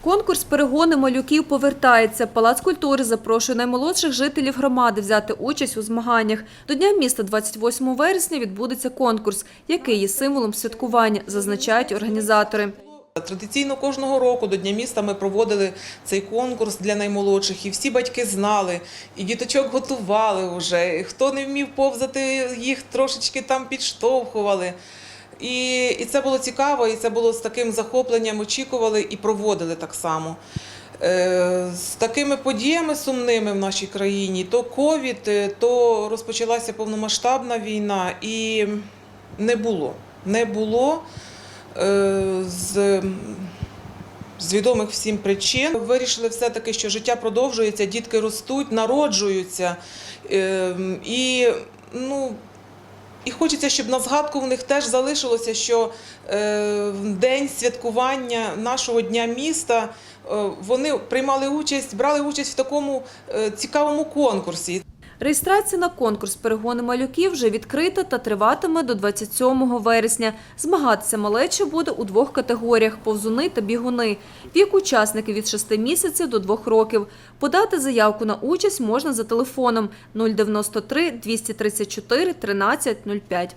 Конкурс перегони малюків повертається. Палац культури запрошує наймолодших жителів громади взяти участь у змаганнях. До Дня міста 28 вересня відбудеться конкурс, який є символом святкування, зазначають організатори. Традиційно кожного року до Дня міста ми проводили цей конкурс для наймолодших, і всі батьки знали, і діточок готували вже. Хто не вмів повзати, їх трошечки там підштовхували. І, і це було цікаво, і це було з таким захопленням, очікували і проводили так само. Е, З такими подіями сумними в нашій країні, то ковід, е, то розпочалася повномасштабна війна, і не було. Не було е, з, з відомих всім причин. Вирішили все-таки, що життя продовжується, дітки ростуть, народжуються. І, ну, і хочеться, щоб на згадку в них теж залишилося, що е, в день святкування нашого дня міста е, вони приймали участь, брали участь в такому е, цікавому конкурсі. Реєстрація на конкурс перегони малюків вже відкрита та триватиме до 27 вересня. Змагатися малеча буде у двох категоріях – повзуни та бігуни. Вік учасників від 6 місяців до 2 років. Подати заявку на участь можна за телефоном 093 234 13 05.